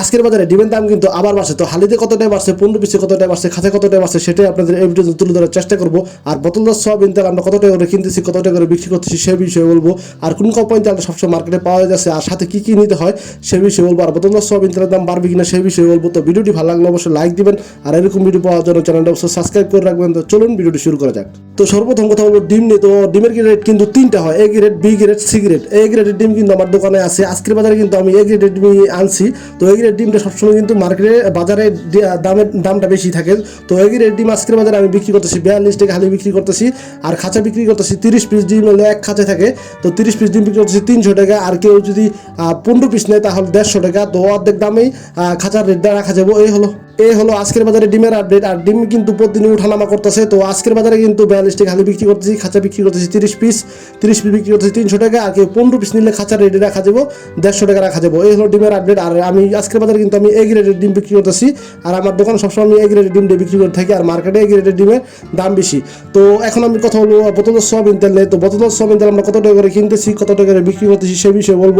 আজকের বাজারে ডিমের দাম কিন্তু আবার বাড়ছে। তো হালিতে কতটাই বাড়ছে পনেরো পিসে কতটাই বাড়ছে খাতে কতটাই বাড়ছে সেটাই আপনাদের এই ভিডিওতে তুলে ধরার চেষ্টা করব। আর বোতলদার সয়াবিন তেল আমরা কত টাকা করে কিনতেছি, কত টাকা করে বিক্রি করতেছি, সে বিষয়ে বলব। আর কোন কোম্পানি তেলটা সবসময় মার্কেটে পাওয়া যাচ্ছে, আর সাথে কি কি নিতে হয়, সে বিষয়ে বলব। আর বোতলদার সয়াবিন তেলের দাম বাড়বে কিনা সেই বিষয়ে বলব। তো ভিডিওটি ভালো লাগলে অবশ্যই লাইক দিবেন, আর এরকম ভিডিও পাওয়ার জন্য চ্যানেলটা অবশ্যই সাবস্ক্রাইব করে রাখবেন। তো চলুন ভিডিওটি শুরু করা যাক। তো সর্বপ্রথম কথা বলব, ডিম নিয়ে। তো ডিমের গ্রেড কিন্তু তিনটা হয় A grade B grade C grade A গ্রেডের ডিম কিন্তু আমার দোকানে আছে। আজকের বাজারে কিন্তু আমি এ গ্রেডের ডিম আনছি। তো এ গ্রেড ডিমটা সবসময় কিন্তু মার্কেটে বাজারে দামের দামটা বেশি থাকে। তো এ রেড ডিম আজকের বাজারে আমি বিক্রি করতেছি, বিয়াল্লিশ টাকা হালি বিক্রি করতেছি, আর খাঁচা বিক্রি করতেছি, তিরিশ পিস ডিম হলে এক খাঁচায় থাকে। তো তিরিশ পিস ডিম বিক্রি করতেছি তিনশো টাকা, আর কেউ যদি পনেরো পিস নেয় তাহলে দেড়শো টাকা। তো অর্ধেক দামেই খাঁচার রেটটা রাখা যাব। এই হলো। এই হলো আজকের বাজারে ডিমের আপডেট আর ডিম কিন্তু প্রতিদিন উঠানামা করতেছে। তো আজকের বাজারে কিন্তু বিয়াল্লিশ টাকা হালি বিক্রি করতেছি, খাঁচা বিক্রি করতেছি তিরিশ পিস তিরিশ পিস বিক্রি করতেছি তিনশো টাকা। আর কেউ পনেরো পিস নিলে খাঁচার রেডি রাখা যাব, দেড়শো টাকা রাখা যাব। এই হলো ডিমের আপডেট আর আমি আজকের বাজারে কিন্তু আমি এ গ্রেডের ডিম বিক্রি করতেছি। আর আমার দোকানে সবসময় আমি এ গ্রেডের ডিমটা বিক্রি করে থাকি। আর মার্কেটে এ গ্রেডের ডিমের দাম বেশি। তো এখন আমি কথা বলব বোতলের সয়াবিন তেল। নেই তো বোতলের সয়াবিন তেল আমরা কত টাকা করে কিনতেছি, কত টাকা করে বিক্রি করতেছি সে বিষয়ে বলব।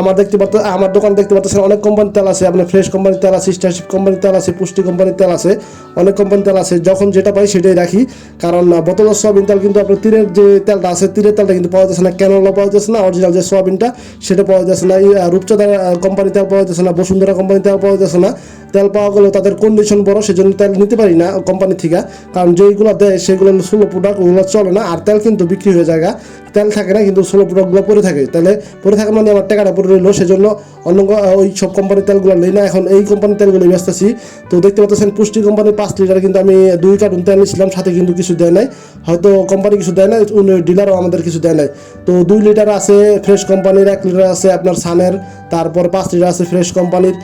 আমার দেখতে পাচ্ছ আমার দোকান দেখতে পাচ্ছেন অনেক কোম্পানির তেল আছে। আপনার ফ্রেশ কোম্পানির তেল আছে স্টারশিপ কোম্পানির তেল আছে পুষ্টি কোম্পানির তেল আছে অনেক কোম্পানির তেল আছে যখন যেটা পাই সেটাই রাখি। কারণ আহ, বোতলের সয়াবিন তেল কিন্তু আপনার তীরের যে তেলটা আছে তীরের তেলটা কিন্তু পাওয়া যাচ্ছে না ক্যানোলা পাওয়া যাচ্ছে না অরিজিনাল যে সোয়াবিনটা সেটা পাওয়া যাচ্ছে না। রূপচাঁদা কোম্পানি তেল পাওয়া যাচ্ছে না বসুন্ধরা কোম্পানি তেল পাওয়া যাচ্ছে না। তেল পাওয়া গেলেও তাদের কন্ডিশন বড় সেজন্য তেল নিতে পারি না কোম্পানি থেকে। কারণ যেইগুলো দেয় সেগুলো স্লো প্রোডাক্ট ওগুলো চলে না আর তেল কিন্তু বিক্রি হয়ে যায় তেল থাকে না কিন্তু স্লো প্রোডাক্টগুলো পরে থাকে। তাহলে পরে থাকে মানে আমার টাকাটা পরে রইল সেজন্য অন্য ওই সব কোম্পানির তেলগুলো নেই না। এখন এই কোম্পানির তেলগুলো ব্যস্তাছি তো দেখতে পাচ্ছেন, পুষ্টি কোম্পানির পাঁচ লিটার কিন্তু আমি দুই কার্টুন তেল নিয়েছিলাম, সাথে কিন্তু কিছু দেয় নাই। হয়তো কোম্পানি কিছু দেয় না ডিলারও আমাদের কিছু দেয় নাই। তো দুই লিটার আছে ফ্রেশ কোম্পানির এক লিটার আছে আপনার সানের তারপর পাঁচ লিটার আছে ফ্রেশ কোম্পানির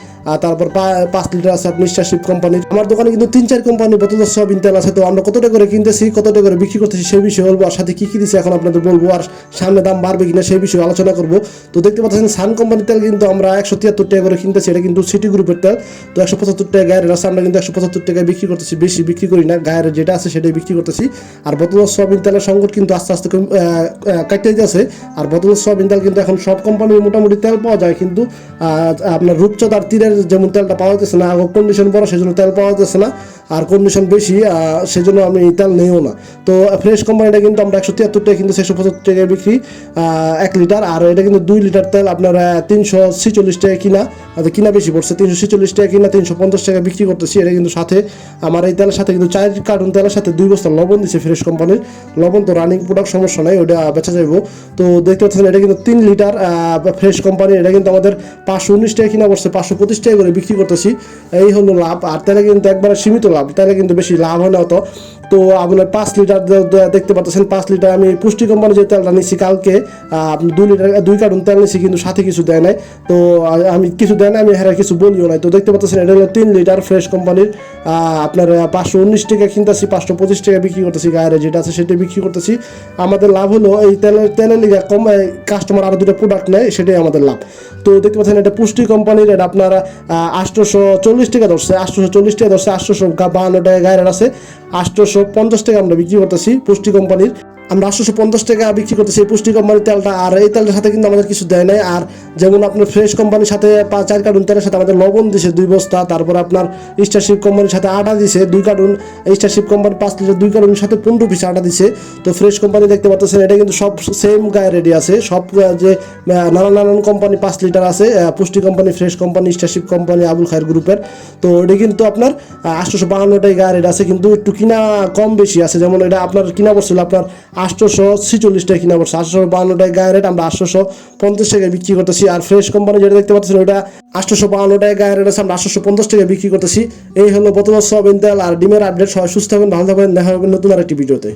তারপর পাঁচ লিটার আছে আপনি স্টারশিপ কোম্পানির আমার দোকানে কিন্তু তিন, চার কোম্পানির বোতল সব তেল আছে। তো আমরা কতটা করে কিনতেছি, কতটা করে বিক্রি করতেছি সেই বিষয়ে বলব। আর সাথে কি কি দিচ্ছে এখন আপনাদের বলব। আর সামনে দাম বাড়বে কিনা সেই বিষয়ে আলোচনা করব। তো দেখতে পাচ্ছেন সান কোম্পানির তেল কিন্তু আমরা একশো তিয়াত্তর টাকা করে কিনতেছি। এটা কিন্তু সিটি গ্রুপের তেল। তো একশো পঁচাত্তর টাকা গায়ের আছে আমরা কিন্তু একশো পঁচাত্তর টাকায় বিক্রি করতেছি। বেশি বিক্রি করি না। গায়ের যেটা আছে সেটাই বিক্রি করতেছি। আর বোতল সয়াবিন তেলের সংকট কিন্তু আস্তে আস্তে কাটতে যাচ্ছে। আর বোতল সয়াবিন তেল কিন্তু এখন সব কোম্পানির মোটামুটি তেল পাওয়া যায়। কিন্তু আপনার রূপচাঁদ আর তীরের যেমন তেলটা পাওয়া যাচ্ছে না কন্ডিশন বড় সেজন্য তেল পাওয়া যাচ্ছে না। আর কন্ডিশন বেশি সেজন্য আমি তেল নেইও না। তো ফ্রেশ কোম্পানিটা কিন্তু আমরা একশো তিয়াত্তর টাকা কিন্তু একশো পঁচাত্তর টাকায় বিক্রি এক লিটার আর এটা কিন্তু দুই লিটার তেল আপনার তিনশো ছিচল্লিশ টাকা কিনা আর কিনা বেশি পড়ছে, তিনশো ছিচল্লিশ টাকা কিনা তিনশো পঞ্চাশ টাকা বিক্রি করতেছি, এটা কিন্তু সাথে আমার এই তেলের সাথে কিন্তু চার কার্টুন তেলের সাথে দুই বস্তা লবণ দিচ্ছে ফ্রেশ কোম্পানির লবণ তো রানিং প্রোডাক্ট সমস্যা নাই, ওটা বেচা যাইব। তো দেখতে পাচ্ছেন, এটা কিন্তু তিন লিটার ফ্রেশ কোম্পানি এটা কিন্তু আমাদের পাঁচশো উনিশ টাকা কিনা পড়ছে, পাঁচশো পঁচিশ টাকা করে বিক্রি করতেছি। এই হলো লাভ, আর তেলে কিন্তু একবারে সীমিত লাভ। তেলে কিন্তু বেশি লাভ হলে অত। তো আপনার পাঁচ লিটার দেখতে পাচ্ছেন, পাঁচ লিটার আমি পুষ্টি কোম্পানি যে তেলটা নিচ্ছি কালকে আপনি দুই লিটার, দুই কার্টুন তেল নিচ্ছি কিন্তু সাথে কিছু দেয় নাই। তো আমি কিছু দেয় না আমি হ্যাঁ কিছু বলিও নাই। তো দেখতে পাচ্ছেন, এটা হলো তিন লিটার ফ্রেশ কোম্পানির আপনার পাঁচশো উনিশ টাকা কিনতেছি, পাঁচশো পঁচিশ টাকা বিক্রি করতেছি, গায়ের যেটা আছে সেটা বিক্রি করতেছি। আমাদের লাভ হলো এই তেলের তেলের লিগে কম কাস্টমার আরও দুটো প্রোডাক্ট নেয়, সেটাই আমাদের লাভ। তো দেখতে পাচ্ছেন, এটা পুষ্টি কোম্পানির, এটা আপনার আটশোশো চল্লিশ টাকা ধরছে, আটশোশো চল্লিশ টাকা ধরছে, আটশোশো বাহান্ন টাকা গায়ের আছে, আটশোশো পঞ্চাশ টাকা আমরা বিক্রি করতেছি পুষ্টি কোম্পানির। আমরা আটশোশো পঞ্চাশ টাকা বিক্রি করতেছি এই পুষ্টি কোম্পানির তেলটা, আর এই তেলটার সাথে কিন্তু আমাদের কিছু দেয় নাই। আর যেমন আপনার ফ্রেশ কোম্পানির সাথে পাঁচ চার কার্টুন তেলের সাথে আমাদের লবণ দিছে দুই বস্তা, তারপর আপনার স্টারশিপ কোম্পানির সাথে আটা দিছে দুই কার্টুন স্টারশিপ কোম্পানি পাঁচ লিটার দুই কার্টুনের সাথে পনেরো পিস আটা দিছে। তো ফ্রেশ কোম্পানি দেখতে পাচ্ছেন, এটা কিন্তু সব সেম গায়ে রেডি আছে। সব যে নানান নানান কোম্পানি পাঁচ লিটার আছে Pusti company, Fresh company, Starship company, Abul Khair গ্রুপের। তো এটা কিন্তু আপনার আটশোশো বাহান্নটাই গায়ে রেট আছে, কিন্তু একটু কিনা কম বেশি আছে। যেমন এটা আপনার কিনা পড়ছিল আপনার আটশোশো ছিচল্লিশ টাকা কিনা পড়ছে। আটশোশো টাকা গায়ে রেট আমরা আটশোশো পঞ্চাশ টাকায় বিক্রি করতেছি। আর ফ্রেশ কোম্পানি যেটা দেখতে পাচ্ছেন ওটা আটশোশো বাহান্নটায় গায়ে রেট আছে, আমরা আটশোশো পঞ্চাশ টাকায় বিক্রি করতেছি। এই হলো বর্তমান সব ইন্তেল আর ডিমের আপডেট সবাই সুস্থ হবেন ভালো থাকবেন দেখা হবে নতুন আরেকটি ভিডিওতে।